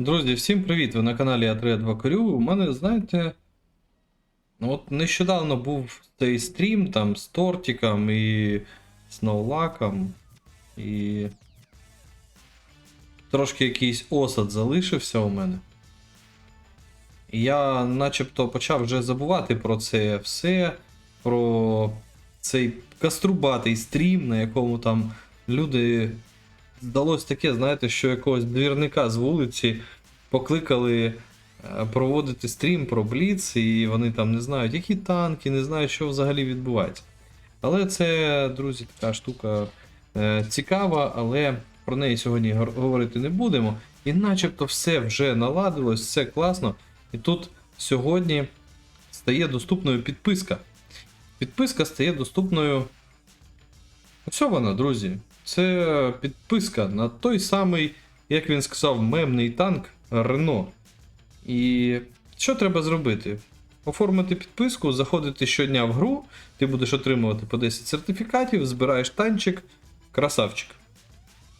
Друзі, всім привіт! Ви на каналі А3 Корю. У мене, знаєте, ну от нещодавно був цей стрім там з тортиком і сноулаком, і трошки якийсь осад залишився у мене. І я начебто почав вже забувати про це все, про цей каструбатий стрім, на якому там люди здалось таке, знаєте, що якогось двірника з вулиці покликали е, проводити стрім про Бліц, і вони там не знають, які танки, не знають, що взагалі відбувається. Але це, друзі, така штука е, цікава, але про неї сьогодні говорити не будемо. І начебто все вже наладилось, все класно. І тут сьогодні стає доступною підписка. Підписка стає доступною. Ось вона, друзі. Це підписка на той самий, як він сказав, мемний танк Рено. І що треба зробити? Оформити підписку, заходити щодня в гру, ти будеш отримувати по 10 сертифікатів, збираєш танчик, красавчик.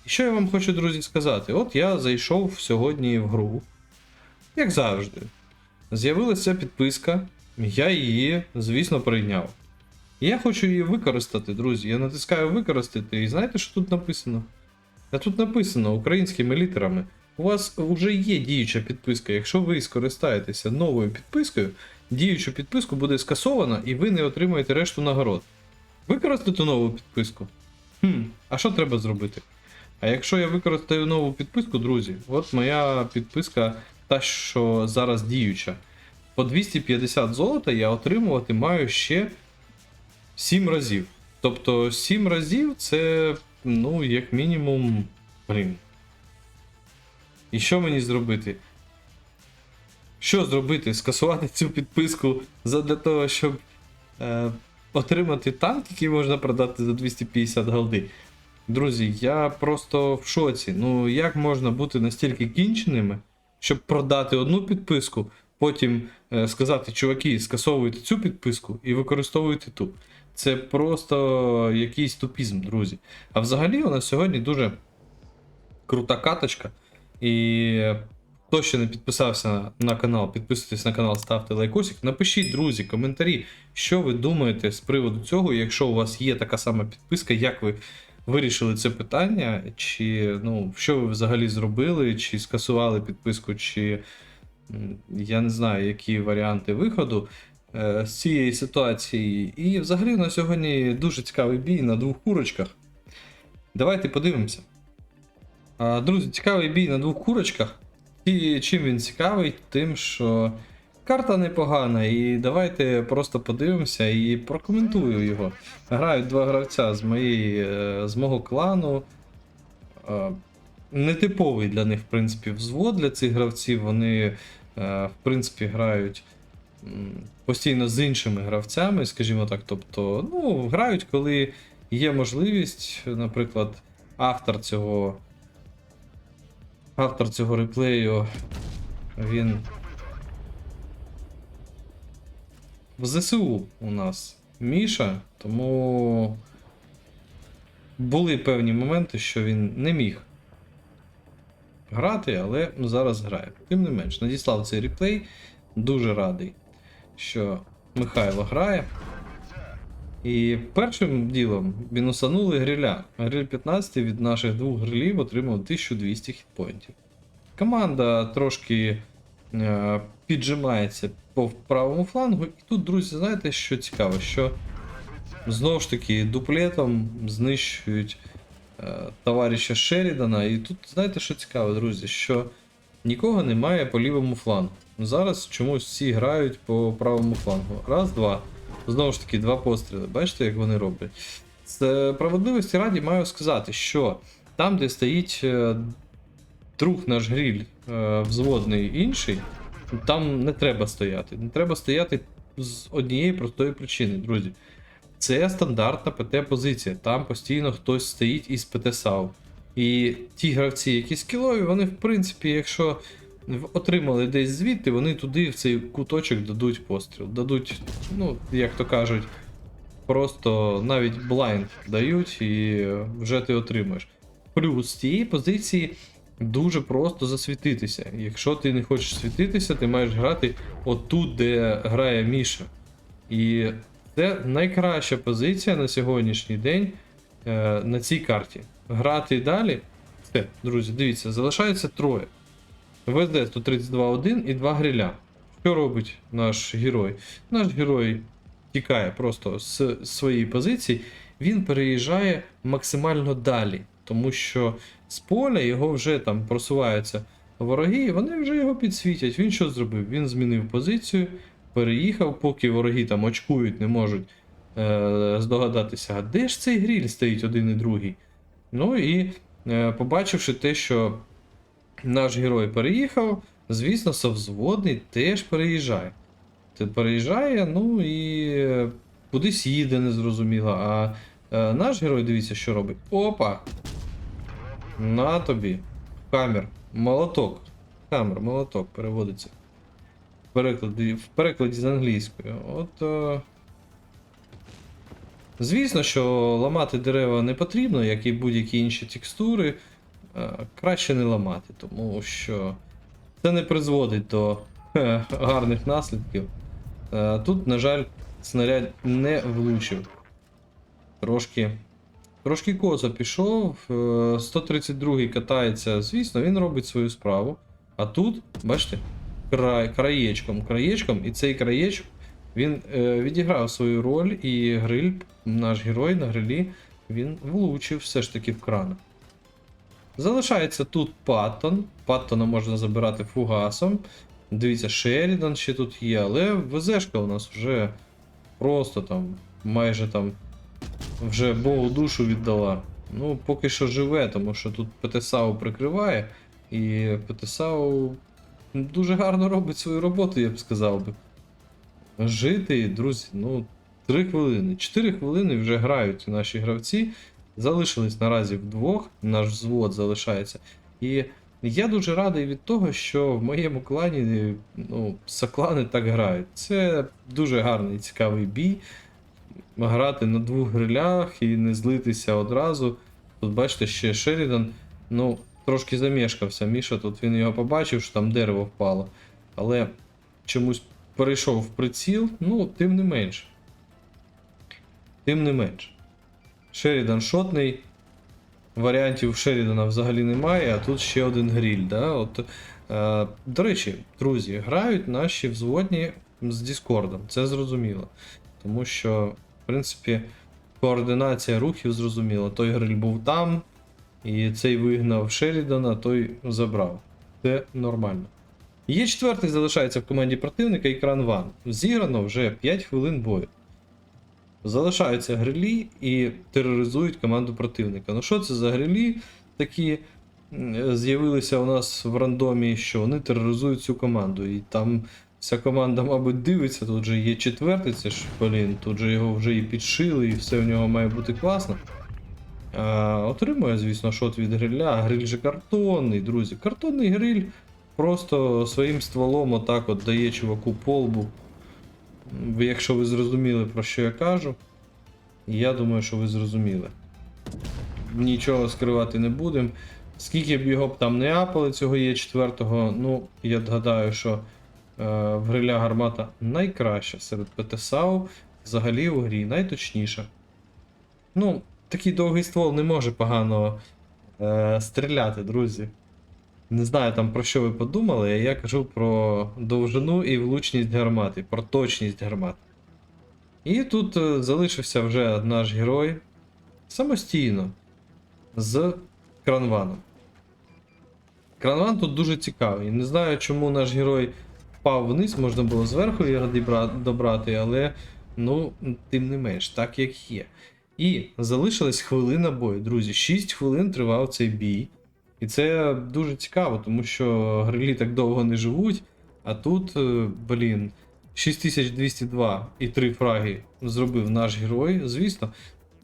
І що я вам хочу, друзі, сказати? От я зайшов сьогодні в гру, як завжди. З'явилася підписка, я її, звісно, прийняв. І я хочу її використати, друзі. Я натискаю використати, і знаєте, що тут написано? А тут написано українськими літерами. У вас вже є діюча підписка. Якщо ви скористаєтеся новою підпискою, діючу підписку буде скасована і ви не отримаєте решту нагород. Використати нову підписку. Хм, а що треба зробити? А якщо я використаю нову підписку, друзі, от моя підписка, та, що зараз діюча. По 250 золота я отримувати маю ще 7 разів. Тобто 7 разів це, ну, як мінімум, блін. І що мені зробити? Що зробити? Скасувати цю підписку задля того, щоб е, отримати танк, який можна продати за 250 голди. Друзі, я просто в шоці. Ну, як можна бути настільки кінченими, щоб продати одну підписку, потім е, сказати, чуваки, скасовуйте цю підписку і використовуйте ту. Це просто якийсь тупізм, друзі. А взагалі у нас сьогодні дуже крута каточка. І хто ще не підписався на канал, підписуйтесь на канал, ставте лайкосик. Напишіть, друзі, коментарі, що ви думаєте з приводу цього, якщо у вас є така сама підписка, як ви вирішили це питання, чи ну, що ви взагалі зробили, чи скасували підписку, чи я не знаю, які варіанти виходу е, з цієї ситуації. І взагалі на сьогодні дуже цікавий бій на двох курочках. Давайте подивимося. Друзі, цікавий бій на двох курочках. І чим він цікавий? Тим, що карта непогана, і давайте просто подивимося і прокоментую його. Грають два гравця з моєї, е, з мого клану. Е, Нетиповий для них, в принципі, взвод для цих гравців. Вони, в принципі, грають постійно з іншими гравцями, скажімо так. Тобто, ну, грають, коли є можливість, наприклад, автор цього. Автор цього реплею, він в ЗСУ у нас Міша, тому були певні моменти, що він не міг грати, але зараз грає. Тим не менш, надіслав цей реплей. Дуже радий, що Михайло грає. І першим ділом мінусанули гриля. Гриль 15 від наших двох грилів отримав 1200 хітпоінтів. Команда трошки е, піджимається по правому флангу. І тут, друзі, знаєте, що цікаво, що знову ж таки дуплетом знищують товариша Шерідана. І тут, знаєте, що цікаво, друзі, що нікого немає по лівому флангу. Зараз чомусь всі грають по правому флангу. Раз, два. Знову ж таки, два постріли. Бачите, як вони роблять? З справедливості раді маю сказати, що там, де стоїть е, друг наш гріль е, взводний інший, там не треба стояти. Не треба стояти з однієї простої причини, друзі. Це стандартна ПТ-позиція. Там постійно хтось стоїть із ПТ-САУ. І ті гравці, які скілові, вони, в принципі, якщо отримали десь звідти, вони туди в цей куточок дадуть постріл. Дадуть, ну, як то кажуть, просто навіть блайнд дають і вже ти отримаєш. Плюс з цієї позиції дуже просто засвітитися. Якщо ти не хочеш світитися, ти маєш грати отут, де грає Міша. І це найкраща позиція на сьогоднішній день е, на цій карті. Грати далі. Все, друзі, дивіться, залишається троє. ВСД 132-1 і два гриля. Що робить наш герой? Наш герой тікає просто з своєї позиції, він переїжджає максимально далі, тому що з поля його вже там просуваються вороги, і вони вже його підсвітять. Він що зробив? Він змінив позицію, переїхав, поки вороги там очкують, не можуть е- здогадатися, а де ж цей гріль стоїть один і другий. Ну і е- побачивши те, що наш герой переїхав, звісно, совзводний теж переїжджає. Ти переїжджає, ну і е, кудись їде, незрозуміло. А е, наш герой, дивіться, що робить. Опа! На тобі. Камер. Молоток. Камер, молоток переводиться. Перекладі, в перекладі з англійської. От. Е... Звісно, що ламати дерева не потрібно, як і будь-які інші текстури. Е, краще не ламати, тому що це не призводить до е, гарних наслідків. Тут, на жаль, снаряд не влучив. Трошки. Трошки коза пішов. е, 132-й катається, звісно, він робить свою справу. А тут, бачите, край, краєчком, краєчком, і цей краєчок він е, відіграв свою роль, і гриль, наш герой на грилі, він влучив все ж таки в крана. Залишається тут Паттон. Паттона можна забирати фугасом. Дивіться, Шерідан ще тут є, але ВЗшка у нас вже просто там майже там вже Богу душу віддала. Ну, поки що живе, тому що тут ПТСАУ прикриває, і ПТСАУ дуже гарно робить свою роботу, я б сказав би. Жити, друзі, ну, 3 хвилини. 4 хвилини вже грають наші гравці. Залишились наразі вдвох, наш взвод залишається. І я дуже радий від того, що в моєму клані ну, соклани так грають. Це дуже гарний цікавий бій. Грати на двох грилях і не злитися одразу. Тут бачите, ще Шерідан, ну, трошки замішкався. Міша, тут він його побачив, що там дерево впало. Але чомусь перейшов в приціл, ну, тим не менш. Тим не менш. Шерідан шотний. Варіантів Шерідана взагалі немає, а тут ще один гріль. Да? От, е, до речі, друзі, грають наші взводні з Діскордом, це зрозуміло. Тому що, в принципі, координація рухів зрозуміла. Той гриль був там, і цей вигнав Шерідана, той забрав. Це нормально. Є четвертий залишається в команді противника екран Ван. Зіграно вже 5 хвилин бою. Залишаються грилі і тероризують команду противника. Ну що це за грилі такі з'явилися у нас в рандомі, що вони тероризують цю команду. І там вся команда, мабуть, дивиться, тут же є четвертий, це ж блін, тут же його вже і підшили, і все в нього має бути класно. А, отримує, звісно, шот від гриля. Гриль же картонний, друзі. Картонний гриль просто своїм стволом отак от дає чуваку полбу. Якщо ви зрозуміли, про що я кажу, я думаю, що ви зрозуміли. Нічого скривати не будемо. Скільки б його б там не апали, цього є четвертого, ну, я гадаю, що е, в гриля гармата найкраща серед ПТСАУ, взагалі у грі найточніша. Ну, такий довгий ствол не може погано е, стріляти, друзі. Не знаю там про що ви подумали, я кажу про довжину і влучність гармати, про точність гармат. І тут е, залишився вже наш герой самостійно з кранваном. Кранван тут дуже цікавий. Не знаю, чому наш герой впав вниз, можна було зверху його добрати, але ну, тим не менш, так як є. І залишилась хвилина бою, друзі. 6 хвилин тривав цей бій. І це дуже цікаво, тому що грилі так довго не живуть. А тут, е, блін, 6202 і 3 фраги зробив наш герой. Звісно,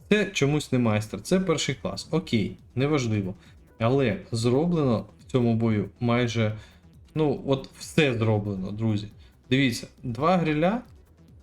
це чомусь не майстер, це перший клас. Окей, неважливо. Але зроблено в цьому бою майже. Ну, от все зроблено, друзі. Дивіться, два гриля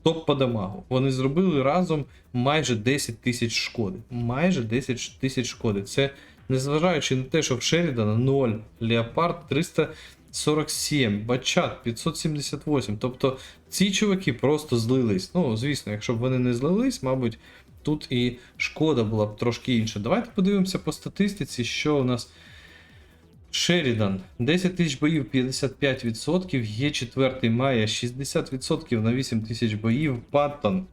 топ по дамагу. Вони зробили разом майже 10 тисяч шкоди. Майже 10 тисяч шкоди. Це незважаючи на те, що в Шерідана 0, Леопард 347, Бачат 578. Тобто ці чуваки просто злились. Ну, звісно, якщо б вони не злились, мабуть, тут і шкода була б трошки інша. Давайте подивимося по статистиці, що у нас. Шерідан 10 тисяч боїв 55%, є 4 мая 60% на 8 тисяч боїв, Паттон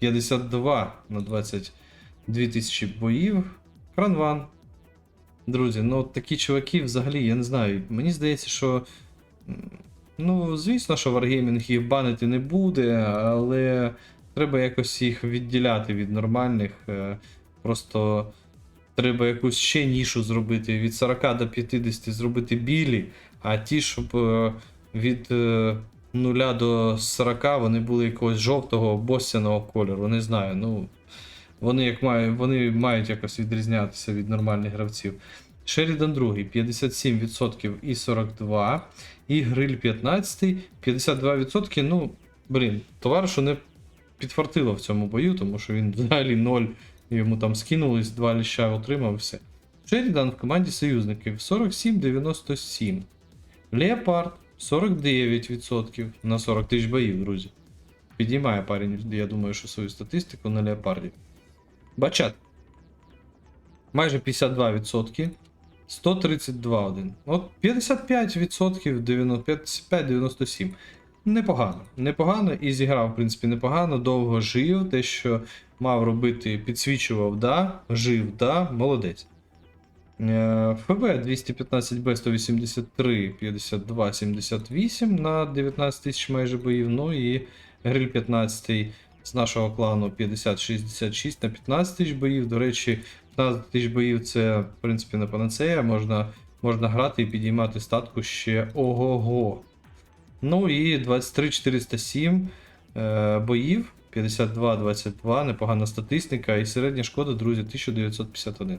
52 на 22 тисячі боїв, Кранван. Друзі, ну от такі чуваки взагалі, я не знаю. Мені здається, що. Ну, звісно, що Wargaming їх банити не буде, але треба якось їх відділяти від нормальних. е, Просто треба якусь ще нішу зробити від 40 до 50 зробити білі, а ті, щоб е, від е, 0 до 40 вони були якогось жовтого босяного кольору. Не знаю. Ну, вони, як мають, вони мають якось відрізнятися від нормальних гравців. Шерідан 2 57% і 42, і гриль 15, 52%. Ну, блін, товаришу не підфартило в цьому бою, тому що він взагалі 0 Йому там скинулись, два ліща отримав все. Шерідан в команді союзників 47-97. Леопард 49% на 40 тисяч боїв, друзі. Підіймає парень, я думаю, що свою статистику на Леопарді. Бачат. Майже 52%. 132 один. От 55%, 55-97. Непогано. Непогано і зіграв, в принципі, непогано, довго жив, те, що мав робити, підсвічував, да, жив, да, молодець. Е, ФБ 215 Б 183, 52, 78 на 19 тисяч майже боїв. Ну і гриль 15 з нашого клану 50-66 на 15 тисяч боїв. До речі, 15 тисяч боїв це, в принципі, не панацея. Можна, можна грати і підіймати статку ще ого-го. Ну і 23-407 е, боїв. 52-22, непогана статистика, і середня шкода, друзі, 1951.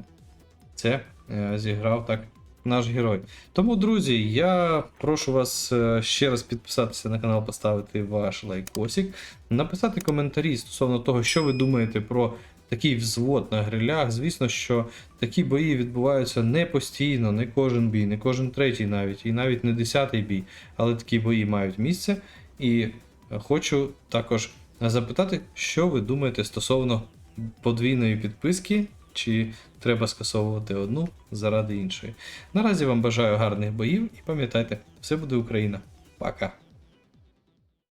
Це е, зіграв так наш герой. Тому, друзі, я прошу вас е, ще раз підписатися на канал, поставити ваш лайкосик, написати коментарі стосовно того, що ви думаєте про такий взвод на грилях. Звісно, що такі бої відбуваються не постійно, не кожен бій, не кожен третій навіть, і навіть не десятий бій, але такі бої мають місце. І хочу також запитати, що ви думаєте стосовно подвійної підписки, чи треба скасовувати одну заради іншої. Наразі вам бажаю гарних боїв і пам'ятайте, все буде Україна. Пока!